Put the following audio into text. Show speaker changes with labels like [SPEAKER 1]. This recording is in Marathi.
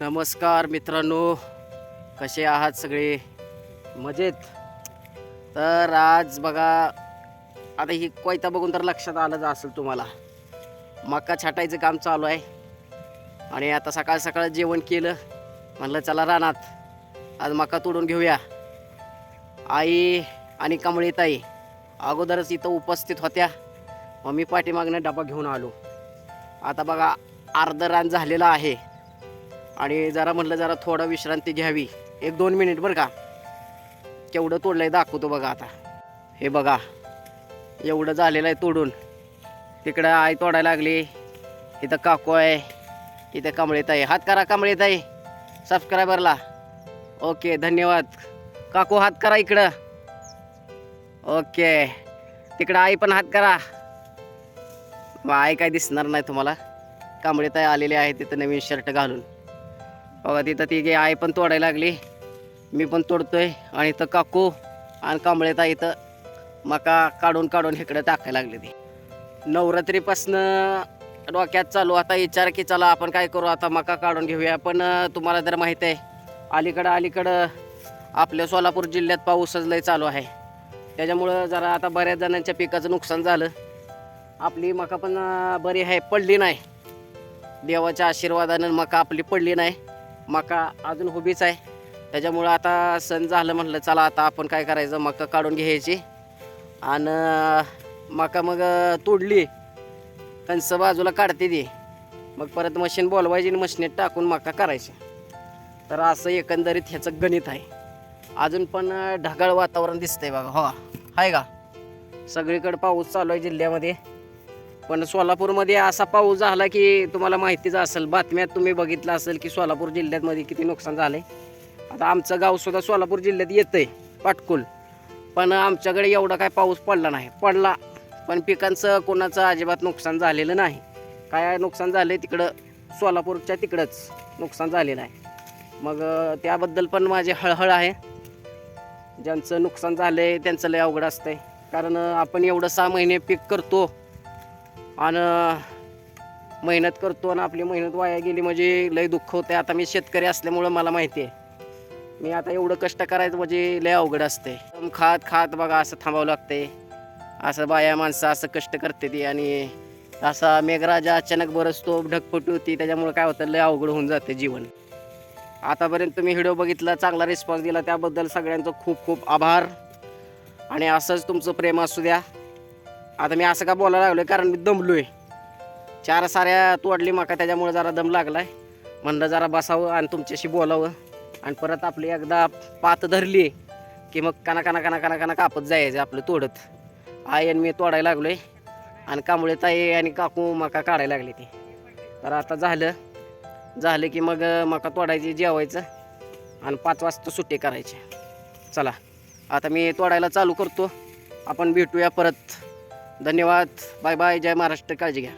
[SPEAKER 1] नमस्कार मित्रांनो कसे आहात सगळे? मजेत? तर आज बघा आता ही कोयता बघून तर लक्षात आलं असेल तुम्हाला. मका छाटायचं काम चालू आहे. आणि आता सकाळ सकाळ जेवण केलं. म्हणलं चला रानात आज मका तोडून घेऊया. आई आणि कमळी ताई अगोदरच इथं उपस्थित होत्या. मग मी पाठीमागनं डबा घेऊन आलो. आता बघा अर्ध रान झालेलं आहे. आणि जरा म्हटलं जरा थोडं विश्रांती घ्यावी. एक दोन मिनिट बरं का. केवढं आहे दाखवतो बघा आता. हे बघा. एवढं झालेलं आहे तोडून. तिकडं आई तोडायला लागली. इथं काकू आहे. इथं कमळेताई आहे हात करा कमळीत आहे सबस्क्रायबरला ओके धन्यवाद. काकू हात करा इकडं. ओके. तिकडं आई पण हात करा. मग आई काय दिसणार नाही तुम्हाला. कांबळेताई आलेली आलेले आहे तिथं नवीन शर्ट घालून. बघा तिथं ती गे आई पण तोडायला लागली. मी पण तोडतोय. आणि इथं काकू आणि कांबळेता इथं मका काढून काढून इकडे टाकायला लागले ती. नवरात्रीपासनं डोक्यात चालू. आता विचार की चला आपण काय करू? आता मका काढून घेऊया. पण तुम्हाला तर माहीत आहे अलीकडं अलीकडं आपल्या सोलापूर जिल्ह्यात पाऊसच लय चालू आहे. त्याच्यामुळं जरा आता बऱ्याच जणांच्या पिकाचं नुकसान झालं. आपली मका पण बरी आहे पडली नाही. देवाच्या आशीर्वादानं मका आपली पडली नाही. मका अजून उभीच आहे. त्याच्यामुळं आता सण झालं म्हटलं चला आता आपण काय करायचं? मका काढून घ्यायची. आणि मका मग तोडली. कंस बाजूला काढते ती. मग परत मशीन बोलवायची आणि मशीनीत टाकून मका करायची. तर असं एकंदरीत ह्याचं गणित आहे. अजून पण ढगाळ वातावरण दिसतंय बघा. हो आहे का? सगळीकडे पाऊस चालू आहे जिल्ह्यामध्ये. पण सोलापूरमध्ये असा पाऊस झाला की तुम्हाला माहितीच असेल बातम्यात तुम्ही बघितलं असेल की सोलापूर जिल्ह्यामध्ये किती नुकसान झालं आहे आता आमचं गावसुद्धा सोलापूर जिल्ह्यात येतं आहे पाटकुल. पण आमच्याकडे एवढा काय पाऊस पडला नाही. पडला पण पिकांचं कोणाचं अजिबात नुकसान झालेलं नाही. काय नुकसान झालं आहे तिकडं सोलापूरच्या तिकडंच नुकसान झालेलं आहे. मग त्याबद्दल पण माझी हळहळ आहे. ज्यांचं नुकसान झालं आहे त्यांचं लय अवघड असतं आहे कारण आपण एवढं सहा महिने पीक करतो आणि मेहनत करतो आणि आपली मेहनत वाया गेली म्हणजे लय दुःख होते आता मी शेतकरी असल्यामुळं मला माहिती आहे मी आता एवढं कष्ट करायचं म्हणजे लय अवघड असते खात खात बघा असं थांबावं लागते असं बाया माणसं असं कष्ट करते ती आणि असा मेघराजा अचानक बरसतो ढगफुटी होती. त्याच्यामुळे काय होतं लय अवघड होऊन जाते जीवन. आतापर्यंत तुम्ही व्हिडिओ बघितला चांगला रिस्पॉन्स दिला. त्याबद्दल सगळ्यांचं खूप खूप आभार. आणि असंच तुमचं प्रेम असू द्या. आता मी असं का बोलायला लागलोय कारण मी दमलो आहे चार साऱ्या तोडली मका त्याच्यामुळे जरा दम लागला आहे म्हणलं जरा बसावं आणि तुमच्याशी बोलावं. आणि परत आपली एकदा पात धरली की मग काना काना काना काना काना कापत जायचं आपलं तोडत. आई आणि मी तोडायला लागलो आहे आणि कांबळे ताई आणि काकू मका काढायला लागली ते. तर आता झालं झालं की मग मका तोडायची जेवायचं आणि पाच वाजता सुट्टी करायची. चला आता मी तोडायला चालू करतो. आपण भेटूया परत. धन्यवाद. Bye bye. जय महाराष्ट्र. काळजी घ्या.